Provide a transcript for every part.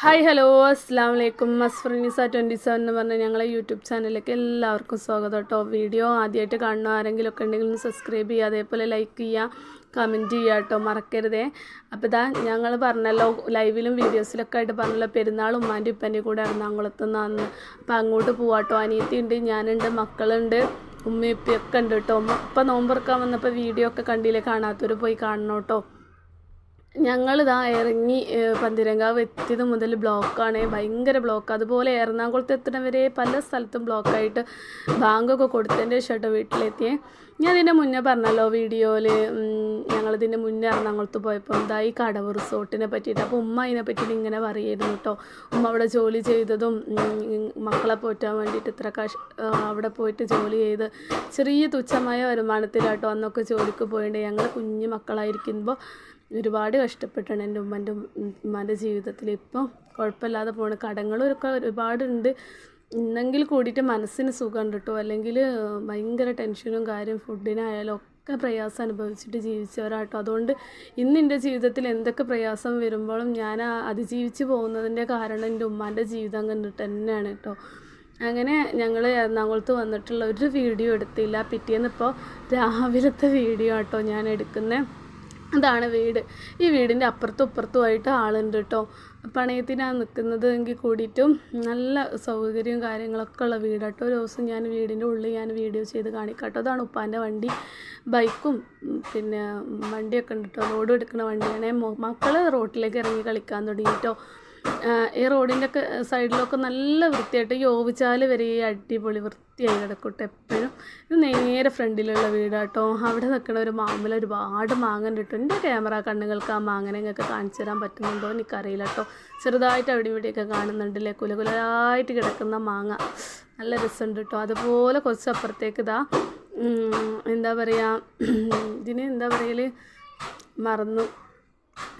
Hi hello അസ്സാം വലൈക്കും മസ്ഫറിനിസ twenty seven എന്ന് പറഞ്ഞ ഞങ്ങളെ യൂട്യൂബ് ചാനലിലേക്ക് എല്ലാവർക്കും സ്വാഗതം കേട്ടോ. വീഡിയോ ആദ്യമായിട്ട് കാണുന്ന ആരെങ്കിലും ഒക്കെ ഉണ്ടെങ്കിൽ ഒന്ന് സബ്സ്ക്രൈബ് ചെയ്യുക അതേപോലെ ലൈക്ക് ചെയ്യുക കമന്റ് ചെയ്യുക കേട്ടോ. മറക്കരുതേ. അപ്പോൾ ഇതാ ഞങ്ങൾ പറഞ്ഞല്ലോ ലൈവിലും വീഡിയോസിലൊക്കെ ആയിട്ട് പറഞ്ഞല്ലോ പെരുന്നാൾ ഉമ്മാന്റെ ഉപ്പന്റെ കൂടെ എറണാകുളത്ത് അന്ന്. അപ്പോൾ അങ്ങോട്ട് പോവാട്ടോ അനിയത്തി ഉണ്ട് ഞാനുണ്ട് മക്കളുണ്ട് ഉമ്മയും ഉപ്പയൊക്കെ ഉണ്ട് കേട്ടോ. ഉമ്മ ഇപ്പം നോമ്പുറക്കാൻ വന്നപ്പോൾ വീഡിയോ ഒക്കെ കണ്ടില്ലേ? കാണാത്തവർ പോയി കാണണം കേട്ടോ. ഞങ്ങളിതാ ഇറങ്ങി പന്തിരങ്കാവ് എത്തിയത് മുതൽ ബ്ലോക്കാണ്. ഭയങ്കര ബ്ലോക്ക്. അതുപോലെ എറണാകുളത്ത് എത്തണവരെ പല സ്ഥലത്തും ബ്ലോക്കായിട്ട് ബാങ്കൊക്കെ കൊടുത്തതിന്റെ ശേഷം വീട്ടിലെത്തിയേ. ഞാൻ ഇതിന്റെ മുന്നേ പറഞ്ഞല്ലോ വീഡിയോയിൽ ഞങ്ങളിതിന്റെ മുന്നേ എറണാകുളത്ത് പോയപ്പോൾ എന്താ ഈ കടവ് റിസോർട്ടിനെ പറ്റിയിട്ട്. അപ്പോൾ ഉമ്മ അതിനെ പറ്റിയിട്ട് ഇങ്ങനെ പറയുമായിരുന്നു കേട്ടോ. ഉമ്മ അവിടെ ജോലി ചെയ്തതും മക്കളെ പോറ്റാൻ വേണ്ടിയിട്ട് ഇത്ര കാശ് അവിടെ പോയിട്ട് ജോലി ചെയ്ത് ചെറിയ തുച്ഛമായ വരുമാനത്തിലാട്ടോ അന്നൊക്കെ ജോലിക്ക് പോയിട്ടുണ്ട് ഞങ്ങൾ കുഞ്ഞു മക്കളായിരിക്കുമ്പോൾ ഒരുപാട് കഷ്ടപ്പെട്ടാണ് എന്റെ ഉമ്മന്റെ ഉമ്മാന്റെ ജീവിതത്തിൽ. ഇപ്പം കുഴപ്പമില്ലാതെ പോണ്. കടങ്ങളൊക്കെ ഒരുപാടുണ്ട്. ഇന്നെങ്കിൽ കൂടിയിട്ട് മനസ്സിന് സുഖം കേട്ടോ. അല്ലെങ്കിൽ ഭയങ്കര ടെൻഷനും കാര്യം ഫുഡിനായാലും ഒക്കെ പ്രയാസം അനുഭവിച്ചിട്ട് ജീവിച്ചവരാട്ടോ. അതുകൊണ്ട് ഇന്ന് എന്റെ ജീവിതത്തിൽ എന്തൊക്കെ പ്രയാസം വരുമ്പോഴും ഞാൻ അതിജീവിച്ച് പോകുന്നതിന്റെ കാരണം എന്റെ ഉമ്മാന്റെ ജീവിതം കണ്ടിട്ട് തന്നെയാണ് കേട്ടോ. അങ്ങനെ ഞങ്ങൾ എറണാകുളത്ത് വന്നിട്ടുള്ള ഒരു വീഡിയോ എടുത്തില്ല. പിറ്റേന്ന് ഇപ്പോൾ രാവിലത്തെ വീഡിയോ ആട്ടോ ഞാൻ എടുക്കുന്നത് അതാണ് വീട്. ഈ വീടിന്റെ അപ്പുറത്തും ഇപ്പുറത്തുമായിട്ട് ആളുണ്ട് കേട്ടോ പണയത്തിനാണ് നിൽക്കുന്നത് എങ്കിൽ കൂടിയിട്ടും നല്ല സൗകര്യവും കാര്യങ്ങളൊക്കെ ഉള്ള വീടാട്ടോ ഒരു ദിവസം ഞാൻ വീടിന്റെ ഉള്ളിൽ ഞാൻ വീഡിയോ ചെയ്ത് കാണിക്കാട്ടോ. അതാണ് ഉപ്പാന്റെ വണ്ടി. ബൈക്കും പിന്നെ വണ്ടിയൊക്കെ ഉണ്ട് കേട്ടോ ലോഡ് എടുക്കുന്ന വണ്ടിയാണ്. മക്കൾ റോട്ടിലേക്ക് ഇറങ്ങി കളിക്കാൻ തുടങ്ങിയിട്ടോ ഈ റോഡിന്റെ ഒക്കെ സൈഡിലൊക്കെ നല്ല വൃത്തിയായിട്ട് യോവിച്ചാൽ വരെ അടിപൊളി വൃത്തിയായി കിടക്കട്ടെ എപ്പോഴും. ഇത് നേരെ ഫ്രണ്ടിലുള്ള വീടാട്ടോ. അവിടെ നിൽക്കണ ഒരു മാമ്പിൽ ഒരുപാട് മാങ്ങ ഇട്ടു എന്റെ ക്യാമറ കണ്ണുകൾക്ക് ആ മാങ്ങനെ കാണിച്ചു തരാൻ പറ്റുന്നുണ്ടോ എനിക്കറിയില്ല കേട്ടോ. ചെറുതായിട്ട് അവിടെ ഇവിടെയൊക്കെ കാണുന്നുണ്ടല്ലേ? കുലകുലായിട്ട് കിടക്കുന്ന മാങ്ങ. നല്ല രസമുണ്ട് കേട്ടോ. അതുപോലെ കുറച്ച് അപ്പുറത്തേക്ക് ഇതാ എന്താ പറയുക ഇതിന് എന്താ പറയൽ മറന്നു.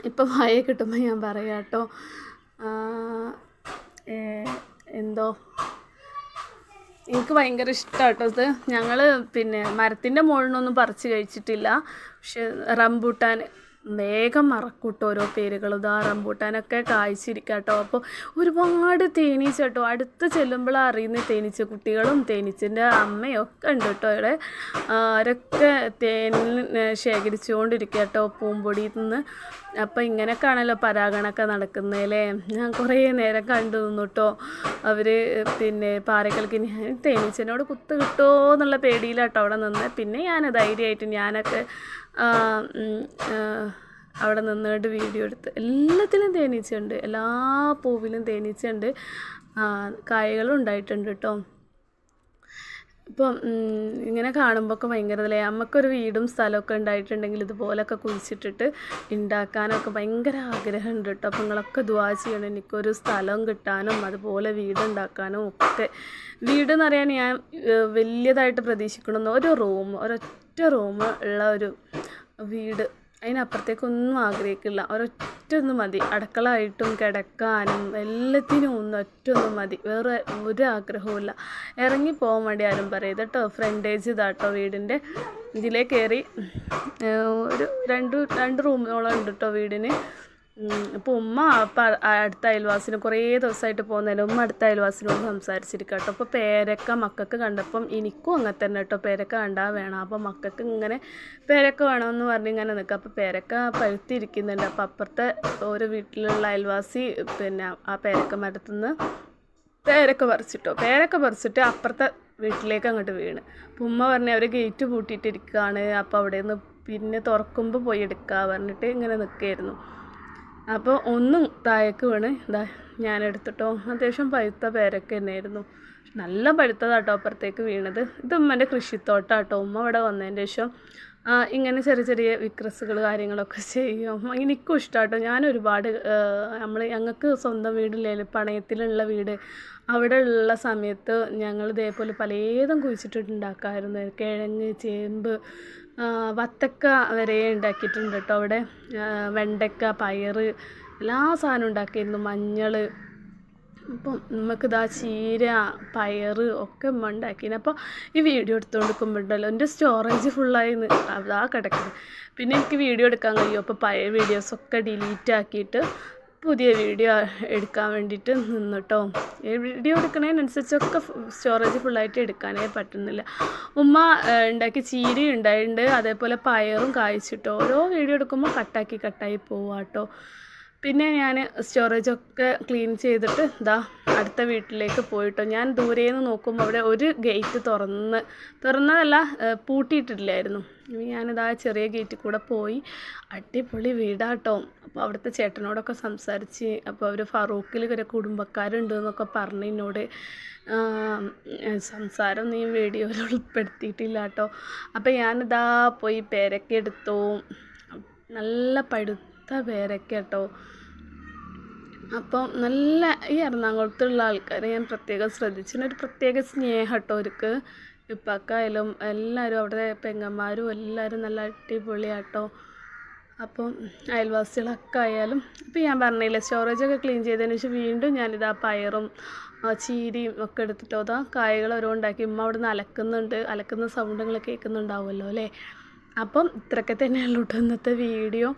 ഇപ്പം വായ കിട്ടുമ്പോൾ ഞാൻ പറയാം കേട്ടോ എന്തോ? എനിക്ക് ഭയങ്കര ഇഷ്ടമാണ് കേട്ടോ ഇത്. ഞങ്ങൾ പിന്നെ മരത്തിന്റെ മുകളിൽ നിന്നൊന്നും പറിച്ച് കഴിച്ചിട്ടില്ല. പക്ഷെ റംബൂട്ടാൻ വേഗം മറക്കൂട്ടോ ഓരോ പേരുകൾ. ഇതാ റംബൂട്ടാനൊക്കെ കായ്ച്ചിരിക്കുക അപ്പോൾ ഒരുപാട് തേനീച്ച കേട്ടോ അടുത്ത് ചെല്ലുമ്പോൾ അറിയുന്ന തേനീച്ച കുട്ടികളും തേനീച്ചന്റെ അമ്മയും ഒക്കെ ഉണ്ട് കേട്ടോ ഇവിടെ. അവരൊക്കെ തേനിൽ ശേഖരിച്ചുകൊണ്ടിരിക്കുക കേട്ടോ പൂമ്പൊടിയിൽ നിന്ന് അപ്പോൾ ഇങ്ങനെയൊക്കെയാണല്ലോ പരാഗണമൊക്കെ നടക്കുന്നതല്ലേ ഞാൻ കുറേ നേരം കണ്ടു നിന്നു കേട്ടോ. അവർ പിന്നെ പാറക്കൽക്ക് ഞാൻ തേനീച്ചനോട് കുത്ത് കിട്ടുമോ എന്നുള്ള പേടിയിലാട്ടോ അവിടെ നിന്ന്. പിന്നെ ഞാൻ ധൈര്യമായിട്ട് ഞാനൊക്കെ അവിടെ നിന്നുകൊണ്ട് വീഡിയോ എടുത്ത് എല്ലാത്തിലും തേനീച്ചയുണ്ട്. എല്ലാ പൂവിലും തേനീച്ചയുണ്ട്. കായകളും ഉണ്ടായിട്ടുണ്ട് കേട്ടോ ഇപ്പം ഇങ്ങനെ കാണുമ്പോൾ ഒക്കെ ഭയങ്കര ഇതല്ലേ നമുക്കൊരു വീടും സ്ഥലമൊക്കെ ഉണ്ടായിട്ടുണ്ടെങ്കിൽ ഇതുപോലൊക്കെ കുഴിച്ചിട്ടിട്ട് ഉണ്ടാക്കാനൊക്കെ ഭയങ്കര ആഗ്രഹമുണ്ട് കേട്ടോ അപ്പം നിങ്ങളൊക്കെ ദുവാ ചെയ്യണം. എനിക്കൊരു സ്ഥലം കിട്ടാനും അതുപോലെ വീട് ഉണ്ടാക്കാനും ഒക്കെ. വീട് എന്ന് പറയാൻ ഞാൻ വലിയതായിട്ട് പ്രതീക്ഷിക്കണമെന്ന് ഒരു റൂം ഒരൊറ്റ റൂം ഉള്ള ഒരു വീട്. അതിനപ്പുറത്തേക്കൊന്നും ആഗ്രഹിക്കില്ല. ഒരൊറ്റ ഒന്ന് മതി. അടുക്കളയായിട്ടും കിടക്കാനും എല്ലാത്തിനും ഒന്ന് ഒറ്റ ഒന്ന് മതി. വേറെ ഒരു ആഗ്രഹവുമില്ല. ഇറങ്ങി പോകാൻ വേണ്ടി ആരും പറയും കേട്ടോ. ഫ്രണ്ടേജ് ഇതാട്ടോ വീടിന്റെ. ഇതിലേ കയറി ഒരു രണ്ട് രണ്ട് റൂമോളം ഉണ്ട് കേട്ടോ വീടിന്. അപ്പോൾ ഉമ്മ അപ്പം അടുത്ത അയൽവാസിന് കുറേ ദിവസമായിട്ട് പോകുന്നതിന് ഉമ്മ അടുത്ത അയൽവാസിനോട് സംസാരിച്ചിരിക്കുക കേട്ടോ അപ്പോൾ പേരക്ക മക്കൾക്ക് കണ്ടപ്പം എനിക്കും അങ്ങനെ തന്നെ കേട്ടോ പേരക്ക കണ്ടാൽ വേണം. അപ്പോൾ മക്കൾക്ക് ഇങ്ങനെ പേരക്ക വേണമെന്ന് പറഞ്ഞ് ഇങ്ങനെ നിൽക്കുക അപ്പോൾ പേരക്ക പഴുത്തിരിക്കുന്നുണ്ട്. അപ്പോൾ അപ്പുറത്തെ ഒരു വീട്ടിലുള്ള അയൽവാസി പിന്നെ ആ പേരക്ക മരത്തുനിന്ന് പേരക്ക പറിച്ചിട്ടോ. പേരക്ക പറിച്ചിട്ട് അപ്പുറത്തെ വീട്ടിലേക്ക് അങ്ങോട്ട് വീണ്. അപ്പം ഉമ്മ പറഞ്ഞ അവർ ഗേറ്റ് പൂട്ടിയിട്ടിരിക്കുകയാണ് അപ്പോൾ അവിടെ നിന്ന് പിന്നെ തുറക്കുമ്പോൾ പോയി എടുക്കുക പറഞ്ഞിട്ട് ഇങ്ങനെ നിൽക്കുകയായിരുന്നു അപ്പോൾ ഒന്നും താഴേക്ക് വീണ്. ഇതാ ഞാൻ എടുത്തിട്ടോ അത്യാവശ്യം പഴുത്ത പേരൊക്കെ തന്നെയായിരുന്നു. നല്ല പഴുത്തതാട്ടോ അപ്പുറത്തേക്ക് വീണത്. ഇത് ഉമ്മന്റെ കൃഷിത്തോട്ടാട്ടോ. ഉമ്മ ഇവിടെ വന്നതിന്റെ ശേഷം ഇങ്ങനെ ചെറിയ ചെറിയ വിക്രസുകൾ കാര്യങ്ങളൊക്കെ ചെയ്യും. എനിക്കും ഇഷ്ടമാട്ടോ ഞാൻ ഒരുപാട് നമ്മൾ ഞങ്ങൾക്ക് സ്വന്തം വീടില്ലേ പണയത്തിലുള്ള വീട്. അവിടെ ഉള്ള സമയത്ത് ഞങ്ങൾ ഇതേപോലെ പലതും കുഴിച്ചിട്ടുണ്ടാക്കാമായിരുന്നു കിഴങ്ങ് ചേമ്പ് വത്തക്ക വരെ ഉണ്ടാക്കിയിട്ടുണ്ട് കേട്ടോ അവിടെ വെണ്ടയ്ക്ക പയറ് എല്ലാ സാധനവും ഉണ്ടാക്കിയിരുന്നു. മഞ്ഞൾ അപ്പം നമുക്ക് ഇതാ ചീര പയറ് ഒക്കെ ഉമ്മ ഉണ്ടാക്കിന്. അപ്പോൾ ഈ വീഡിയോ എടുത്തുകൊണ്ട് നിൽക്കുമ്പോഴല്ലോ എന്റെ സ്റ്റോറേജ് ഫുള്ളായി അതാ കിടക്കുന്നത് പിന്നെ എനിക്ക് വീഡിയോ എടുക്കാൻ കഴിയും. അപ്പോൾ പഴയ വീഡിയോസൊക്കെ ഡിലീറ്റ് ആക്കിയിട്ട് പുതിയ വീഡിയോ എടുക്കാൻ വേണ്ടിയിട്ട് കേട്ടോ വീഡിയോ എടുക്കുന്നതിനനുസരിച്ചൊക്കെ സ്റ്റോറേജ് ഫുള്ളായിട്ട് എടുക്കാനേ പറ്റുന്നില്ല. ഉമ്മ ഉണ്ടാക്കി ചീരി ഉണ്ടായിട്ടുണ്ട് അതേപോലെ പയറും കായ്ച്ചിട്ടോ. ഓരോ വീഡിയോ എടുക്കുമ്പോൾ കട്ടാക്കി കട്ടായി പോവാട്ടോ. പിന്നെ ഞാൻ സ്റ്റോറേജൊക്കെ ക്ലീൻ ചെയ്തിട്ട് ഇതാ അടുത്ത വീട്ടിലേക്ക് പോയിട്ടോ. ഞാൻ ദൂരേന്ന് നോക്കുമ്പോൾ അവിടെ ഒരു ഗേറ്റ് തുറന്ന് തുറന്നതല്ല പൂട്ടിയിട്ടില്ലായിരുന്നു. ഞാനിതാ ചെറിയ ഗേറ്റിൽ കൂടെ പോയി. അടിപൊളി വീടാട്ടോ. അപ്പോൾ അവിടുത്തെ ചേട്ടനോടൊക്കെ സംസാരിച്ച് അപ്പോൾ അവർ ഫറൂഖിൽ ഒരു കുടുംബക്കാരുണ്ട് എന്നൊക്കെ പറഞ്ഞ് എന്നോട് സംസാരം നീ വീഡിയോയിൽ ഉൾപ്പെടുത്തിയിട്ടില്ല കേട്ടോ അപ്പോൾ ഞാനിതാ പോയി പേരക്കെടുത്തു നല്ല പഴുത്ത പേരക്ക കേട്ടോ അപ്പം നല്ല ഈ എറണാകുളത്തുള്ള ആൾക്കാരെ ഞാൻ പ്രത്യേകം ശ്രദ്ധിച്ചു. ഒരു പ്രത്യേക സ്നേഹം കേട്ടോ അവർക്ക്. ഇപ്പക്കായാലും എല്ലാവരും അവിടെ പെങ്ങന്മാരും എല്ലാവരും നല്ല അടിപൊളിയാട്ടോ. അപ്പം അയൽവാസികളൊക്കെ ആയാലും ഇപ്പം ഞാൻ പറഞ്ഞില്ലേ സ്റ്റോറേജൊക്കെ ക്ലീൻ ചെയ്തതിന് ശേഷം വീണ്ടും ഞാനിതാ പയറും ചീരിയും ഒക്കെ എടുത്തിട്ടോ അതാ കായകൾ ഓരോ ഉണ്ടാക്കി ഉമ്മ അവിടെ നിന്ന് അലക്കുന്നുണ്ട്. അലക്കുന്ന സൗണ്ടുകൾ കേൾക്കുന്നുണ്ടാവുമല്ലോ അല്ലേ? അപ്പം ഇത്രയൊക്കെ തന്നെയുള്ളൂ കേട്ടോ ഇന്നത്തെ വീഡിയോ.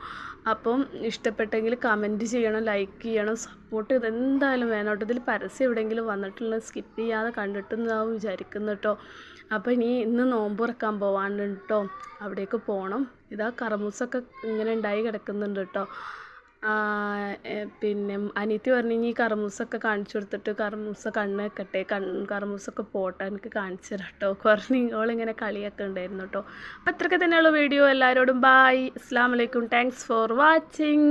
അപ്പം ഇഷ്ടപ്പെട്ടെങ്കിൽ കമന്റ് ചെയ്യണം ലൈക്ക് ചെയ്യണം സപ്പോർട്ട് ചെയ്ത് എന്തായാലും വേണം ഇതിൽ പരസ്യം എവിടെയെങ്കിലും വന്നിട്ടുള്ള സ്കിപ്പ് ചെയ്യാതെ കണ്ടിട്ടുണ്ടാവും വിചാരിക്കുന്നു കേട്ടോ അപ്പോൾ ഇനി ഇന്ന് നോമ്പ് തുറക്കാൻ പോവാണ്ട് കേട്ടോ അവിടേക്ക് പോകണം ഇതാ കറമൂസൊക്കെ ഇങ്ങനെ ഉണ്ടായി കിടക്കുന്നുണ്ട് കേട്ടോ പിന്നെ അനിയത്തി പറഞ്ഞു ഇനി കറമൂസൊക്കെ കാണിച്ചു കൊടുത്തിട്ട് കറമൂസ കണ്ണ് വെക്കട്ടെ കണ്ണ് കറമൂസൊക്കെ പോട്ടെ എനിക്ക് കാണിച്ചു തരാം കേട്ടോ ഇങ്ങനെ കളിയൊക്കെ ഉണ്ടായിരുന്നു കേട്ടോ അപ്പം അത്രയൊക്കെ തന്നെയുള്ള വീഡിയോ. എല്ലാവരോടും ബായ് അസ്സാം വലൈക്കും താങ്ക്സ് ഫോർ വാച്ചിങ്